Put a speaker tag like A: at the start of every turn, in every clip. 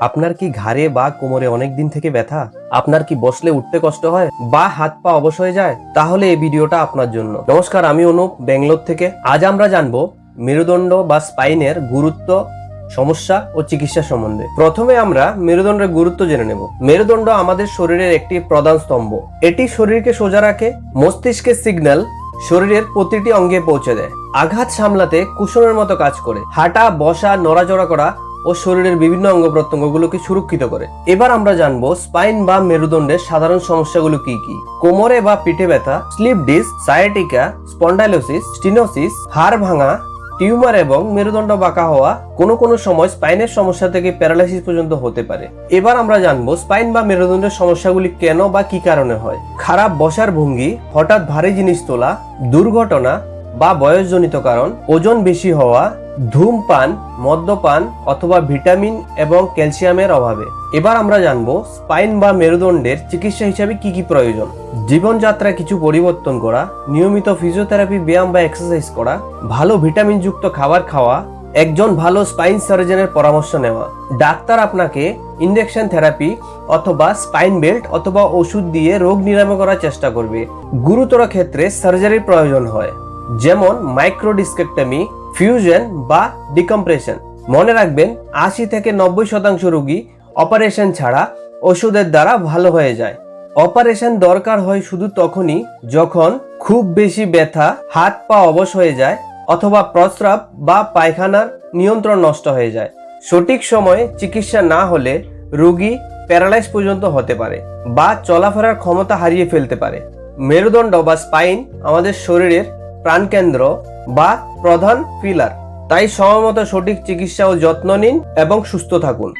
A: আপনার কি ঘাড়ে বা কোমরে অনেক দিন থেকে ব্যথা? আপনার কি বসলে উঠতে কষ্ট হয় বা হাত পা অবশ হয়ে যায়? তাহলে এই ভিডিওটা আপনার জন্য। নমস্কার, আমি অনুপ, ব্যাঙ্গালোর থেকে। আজ আমরা জানব মেরুদণ্ড বা স্পাইনের গুরুত্ব, সমস্যা ও চিকিৎসা সম্বন্ধে। প্রথমে আমরা মেরুদণ্ডের গুরুত্ব জেনে নেব। মেরুদণ্ড আমাদের শরীরের একটি প্রধান স্তম্ভ। এটি শরীরকে সোজা রাখে মস্তিষ্কের সিগন্যাল শরীরের প্রতিটি অঙ্গে পৌঁছে দেয়। আঘাত সামলাতে কুশনের মতো কাজ করে। হাঁটা, বসা, নড়াচড়া করা ও শরীরের বিভিন্ন অঙ্গ প্রত্যঙ্গগুলোকে সুরক্ষিত করে। এবার আমরা জানব স্পাইন বা মেরুদণ্ডের সাধারণ সমস্যাগুলো কি কি? কোমরে বা পিঠে ব্যথা, slip disc sciatica spondylosis stenosis হাড় ভাঙা, টিউমার এবং মেরুদণ্ড বাঁকা হওয়া কোনো কোনো সময় স্পাইনের সমস্যা থেকে প্যারালাইসিস পর্যন্ত হতে পারে। এবার আমরা জানব স্পাইন বা মেরুদণ্ডের সমস্যাগুলি কেন বা কি কারণে হয়? খারাপ বসার ভঙ্গি, হঠাৎ ভারী জিনিস তোলা, দুর্ঘটনা বা বয়সজনিত কারণ, ওজন বেশি হওয়া ধূমপান, মদ্যপান অথবা ভিটামিন এবং ক্যালসিয়ামের অভাবে। এবার আমরা জানব স্পাইন বা মেরুদণ্ডের চিকিৎসা হিসাবে কি কি প্রয়োজন। জীবনযাত্রায় কিছু পরিবর্তন করা, নিয়মিত ফিজিওথেরাপি ব্যায়াম বা এক্সারসাইজ করা, ভালো ভিটামিনযুক্ত খাবার খাওয়া, একজন ভালো স্পাইন সার্জনের পরামর্শ নেওয়া। ডাক্তার আপনাকে ইনজেকশন থেরাপি অথবা স্পাইন বেল্ট অথবা ওষুধ দিয়ে রোগ নিরাময় করার চেষ্টা করবে। গুরুতর ক্ষেত্রে সার্জারির প্রয়োজন হয়। যেমন মাইক্রোডিস্কেক্টমি ফিউশন বা ডিকম্প্রেশন মনে রাখবেন, আশি থেকে নব্বই শতাংশ রোগী অপারেশন ছাড়া ওষুধের দ্বারা ভালো হয়ে যায়। অপারেশন দরকার হয় শুধু তখনই যখন খুব বেশি ব্যথা, হাত পা অবশ হয়ে যায় অথবা প্রস্রাব বা পায়খানার নিয়ন্ত্রণ নষ্ট হয়ে যায়। সঠিক সময়ে চিকিৎসা না হলে রোগী প্যারালাইজ পর্যন্ত হতে পারে বা চলাফেরার ক্ষমতা হারিয়ে ফেলতে পারে। মেরুদণ্ড বা স্পাইন আমাদের শরীরের প্রাণকেন্দ্র বা প্রধান ফিলার। তাই সময়মতো সঠিক চিকিৎসা ও যত্ন নিন এবং সুস্থ থাকুন।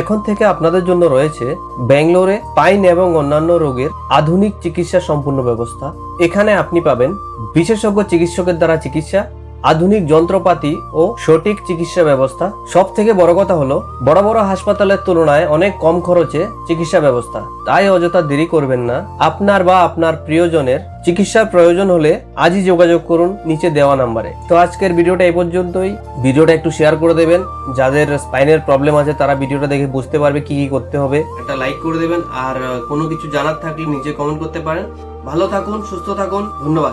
A: এখন থেকে আপনাদের জন্য রয়েছে ব্যাঙ্গলোরে পাইন এবং অন্যান্য রোগের আধুনিক চিকিৎসা সম্পূর্ণ ব্যবস্থা। এখানে আপনি পাবেন বিশেষজ্ঞ চিকিৎসকের দ্বারা চিকিৎসা আধুনিক যন্ত্রপাতি ও সঠিক চিকিৎসা ব্যবস্থা। সব থেকে বড় কথা হলো, বড় বড় হাসপাতালের তুলনায় অনেক কম খরচে চিকিৎসা ব্যবস্থা। তাই অযথা দেরি করবেন না। আপনার বা আপনার প্রিয়জনের চিকিৎসার প্রয়োজন হলে আজই যোগাযোগ করুন নিচে দেওয়া নাম্বারে। তো আজকের ভিডিওটা এই পর্যন্তই। ভিডিওটা একটু শেয়ার করে দেবেন। যাদের স্পাইনের প্রবলেম আছে, তারা ভিডিওটা দেখে বুঝতে পারবে কি কি করতে হবে। একটা লাইক করে দেবেন। আর কোনো কিছু জানার থাকলে নিচে কমেন্ট করতে পারেন। ভালো থাকুন, সুস্থ থাকুন। ধন্যবাদ।